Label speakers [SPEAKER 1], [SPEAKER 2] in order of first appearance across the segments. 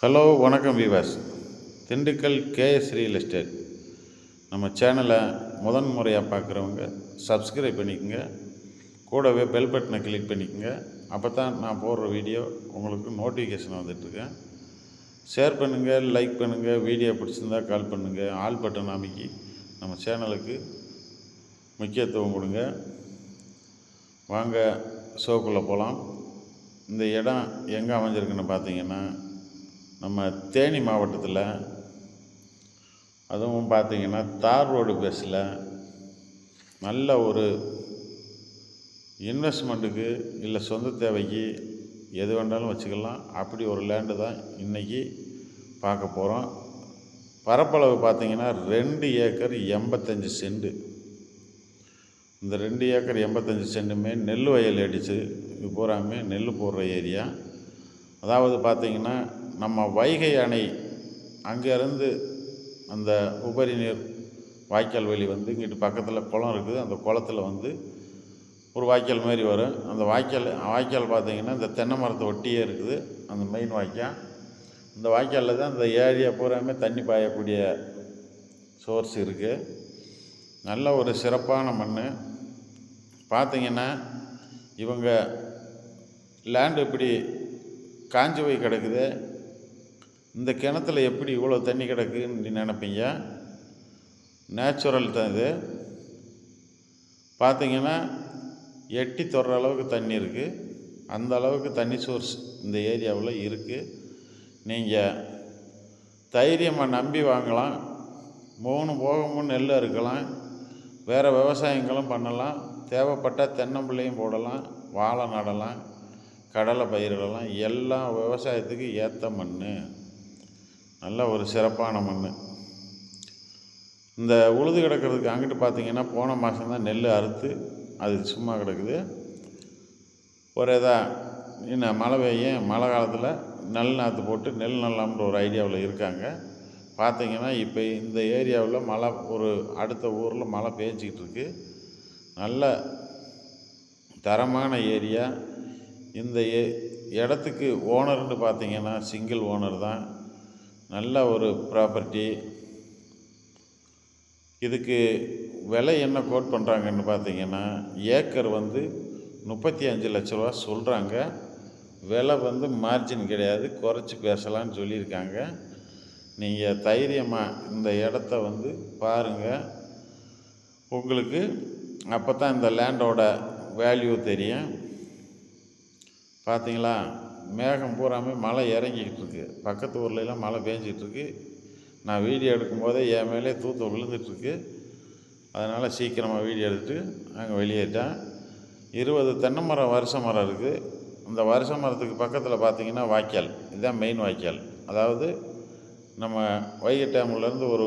[SPEAKER 1] Hello வணக்கம் viewers Dindigul KS real estate நம்ம சேனலை முதன் முறையாக பார்க்குறவங்க சப்ஸ்கிரைப் பண்ணிக்கோங்க. கூடவே பெல் பட்டனை கிளிக் பண்ணிக்கோங்க. அப்போ தான் நான் போடுற வீடியோ உங்களுக்கு நோட்டிஃபிகேஷன் வந்துட்டுருக்கேன். ஷேர் பண்ணுங்கள் லைக் பண்ணுங்கள் வீடியோ பிடிச்சிருந்தா கால் பண்ணுங்கள் ஆல் பட்டன் அமைக்கி நம்ம சேனலுக்கு முக்கியத்துவம் கொடுங்க. வாங்க ஷோக்குள்ளே போகலாம் இந்த இடம் எங்கே அமைஞ்சிருக்குன்னு பார்த்தீங்கன்னா நம்ம தேனி மாவட்டத்தில் அதுவும் பார்த்தீங்கன்னா தார் ரோடு பேஸில் நல்ல ஒரு இன்வெஸ்ட்மெண்ட்டுக்கு இல்லை சொந்த தேவைக்கு எது வேண்டாலும் வச்சுக்கலாம். அப்படி ஒரு லேண்டு தான் இன்றைக்கி பார்க்க போகிறோம் பரப்பளவு பார்த்தீங்கன்னா ரெண்டு ஏக்கர் எண்பத்தஞ்சு செண்டு இந்த ரெண்டு ஏக்கர் எண்பத்தஞ்சு சென்ட்டுமே நெல் வயல் அடித்து இது பூராமே நெல் போடுற ஏரியா அதாவது பார்த்திங்கன்னா நம்ம வைகை அணை அங்கேருந்து அந்த உபரி நீர் வாய்க்கால் வழி வந்து இங்கிட்டு பக்கத்தில் குளம் இருக்குது. அந்த குளத்துல வந்து ஒரு வாய்க்கால் மாதிரி வரும். அந்த வாய்க்கால் வாய்க்கால் பார்த்திங்கன்னா இந்த தென்னை மரத்தை ஒட்டியே இருக்குது. அந்த மெயின் வாய்க்கால். இந்த வாய்க்காலில் தான் இந்த ஏரியா பூராமே தண்ணி பாயக்கூடிய சோர்ஸ் இருக்குது நல்ல ஒரு சிறப்பான மண் பார்த்தீங்கன்னா இவங்க லேண்டு இப்படி காஞ்சி போய் கிடக்குது. இந்த கிணத்துல எப்படி இவ்வளோ தண்ணி கிடக்குன்னு நினைப்பீங்க? நேச்சுரல் தான் இது. பார்த்தீங்கன்னா எட்டி தொடுற அளவுக்கு தண்ணி இருக்குது அந்த அளவுக்கு தண்ணி சோர்ஸ் இந்த ஏரியாவில் இருக்குது நீங்கள் தைரியமாக நம்பி வாங்கலாம். மூணு போகமும் நெல் அறுக்கலாம் வேறு விவசாயங்களும் பண்ணலாம். தேவைப்பட்டால் தென்னம்பிள்ளையும் போடலாம். வாழை நடலாம். கடலை பயிரிடலாம். எல்லாம் விவசாயத்துக்கு ஏற்ற மண் நல்ல ஒரு சிறப்பான மண் இந்த உழுது கிடக்கிறதுக்கு அங்கிட்டு பார்த்தீங்கன்னா போன மாதம் தான் நெல் அறுத்து அது சும்மா கிடக்குது. ஒரு இதாக என்ன மழை பெய்யும் மழை காலத்தில் நெல் நாற்று போட்டு நெல் நல்லாம்ன்ற ஒரு ஐடியாவில் இருக்காங்க. பார்த்தீங்கன்னா இப்போ இந்த ஏரியாவில் மழை ஒரு அடுத்த ஊரில் மழை பேஞ்சிக்கிட்டு இருக்கு. நல்ல தரமான ஏரியா. இந்த ஏ இடத்துக்கு ஓனர்னு பார்த்தீங்கன்னா சிங்கிள் ஓனர் தான். நல்ல ஒரு ப்ராப்பர்ட்டி இதுக்கு விலை என்ன கோட் பண்ணுறாங்கன்னு பார்த்தீங்கன்னா ஏக்கர் வந்து முப்பத்தி அஞ்சு லட்ச ரூபா சொல்கிறாங்க விலை வந்து மார்ஜின் கிடையாது குறைச்சி பேசலான்னு சொல்லியிருக்காங்க. நீங்கள் தைரியமாக இந்த இடத்த வந்து பாருங்கள் உங்களுக்கு அப்போ தான் இந்த லேண்டோட வேல்யூ தெரியும். பார்த்தீங்களா மேகம் பூராமே மழை இறங்கிக்கிட்டு இருக்கு பக்கத்து ஊர்லலாம் மழை பேஞ்சிக்கிட்டு இருக்கு நான் வீடியோ எடுக்கும்போதே என் மேலே தூத்து விழுந்துட்டுருக்கு. அதனால் சீக்கிரமாக வீடியோ எடுத்துட்டு நாங்கள் வெளியேட்டேன் இருபது தென்னை மரம் வருஷ மரம் இருக்குது அந்த வருஷ மரத்துக்கு பக்கத்தில் பார்த்தீங்கன்னா வாய்க்கால். இதுதான் மெயின் வாய்க்கால். அதாவது நம்ம வைகை டேம்லேருந்து ஒரு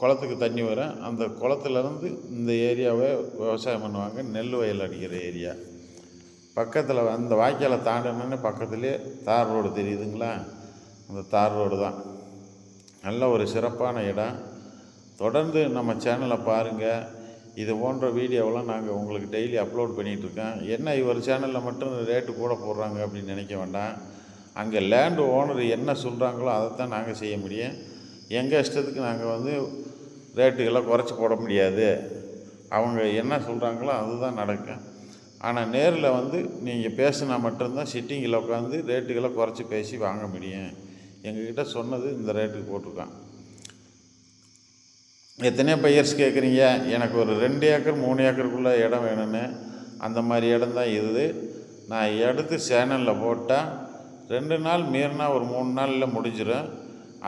[SPEAKER 1] குளத்துக்கு தண்ணி வரும். அந்த குளத்துலேருந்து இந்த ஏரியாவை விவசாயம் பண்ணுவாங்க. நெல் வயல் அடிக்கிற ஏரியா. பக்கத்தில் அந்த வாய்க்காலை தாண்டினோன்னே பக்கத்துலேயே தார் ரோடு தெரியுதுங்களா? அந்த தார் ரோடு தான். நல்ல ஒரு சிறப்பான இடம். தொடர்ந்து நம்ம சேனலை பாருங்கள் இது போன்ற வீடியோவெல்லாம் நாங்கள் உங்களுக்கு டெய்லி அப்லோட் பண்ணிகிட்ருக்கோம் என்ன இவர் சேனலில் மட்டும் ரேட்டு கூட போடுறாங்க அப்படின்னு நினைக்க வேண்டாம். அங்கே லேண்டு ஓனர் என்ன சொல்கிறாங்களோ அதைத்தான் நாங்கள் செய்ய முடியும். எங்கள் இஷ்டத்துக்கு நாங்கள் வந்து ரேட்டுகளை குறைச்சி போட முடியாது. அவங்க என்ன சொல்கிறாங்களோ அதுதான் நடக்கும். ஆனால் நேரில் வந்து நீங்கள் பேசினா மட்டும்தான் சிட்டிங்கில் உட்காந்து ரேட்டுகளை குறைச்சி பேசி வாங்க முடியும். எங்ககிட்ட சொன்னது இந்த ரேட்டுக்கு போட்டிருக்கான். எத்தனையோ பையர்ஸ் கேட்குறீங்க எனக்கு ஒரு ரெண்டு ஏக்கர் மூணு ஏக்கருக்குள்ளே இடம் வேணும்னு. அந்த மாதிரி இடம் தான் இது. நான் எடுத்து சேனலில் போட்டால் ரெண்டு நாள் மீறினா ஒரு மூணு நாளில் முடிஞ்சிடும்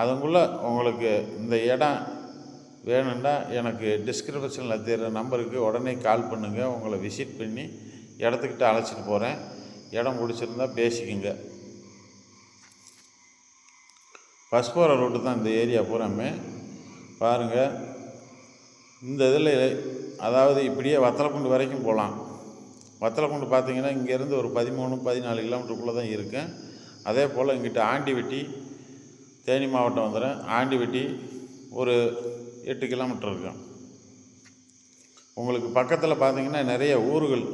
[SPEAKER 1] அதுக்குள்ளே உங்களுக்கு இந்த இடம் வேணும்னா எனக்கு டிஸ்கிரிப்ஷனில் தெரிகிற நம்பருக்கு உடனே கால் பண்ணுங்கள் உங்களை விசிட் பண்ணி இடத்துக்கிட்ட அழைச்சிட்டு போகிறேன் இடம் பிடிச்சிருந்தா பேசிக்கோங்க. பஸ் போகிற ரோட்டு தான் இந்த ஏரியா பூராமே. பாருங்கள் இந்த இதில் அதாவது இப்படியே வத்தலக்குண்டு வரைக்கும் போகலாம். வத்தலக்குண்டு பார்த்தீங்கன்னா இங்கேருந்து ஒரு பதிமூணு பதினாலு கிலோமீட்டருக்குள்ளே தான் இருக்கேன் அதே போல் இங்கிட்ட ஆண்டிவெட்டி தேனி மாவட்டம் வந்துடும் ஆண்டிவெட்டி ஒரு எட்டு கிலோமீட்டர் இருக்கும் உங்களுக்கு பக்கத்தில் பார்த்தீங்கன்னா நிறைய ஊர்கள்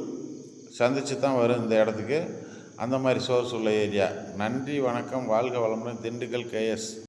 [SPEAKER 1] சந்தித்து தான் வரும் இந்த இடத்துக்கு. அந்த மாதிரி சோர்ஸ் உள்ள ஏரியா. நன்றி வணக்கம் வாழ்க வளமுடன் திண்டுக்கல் கேஎஸ்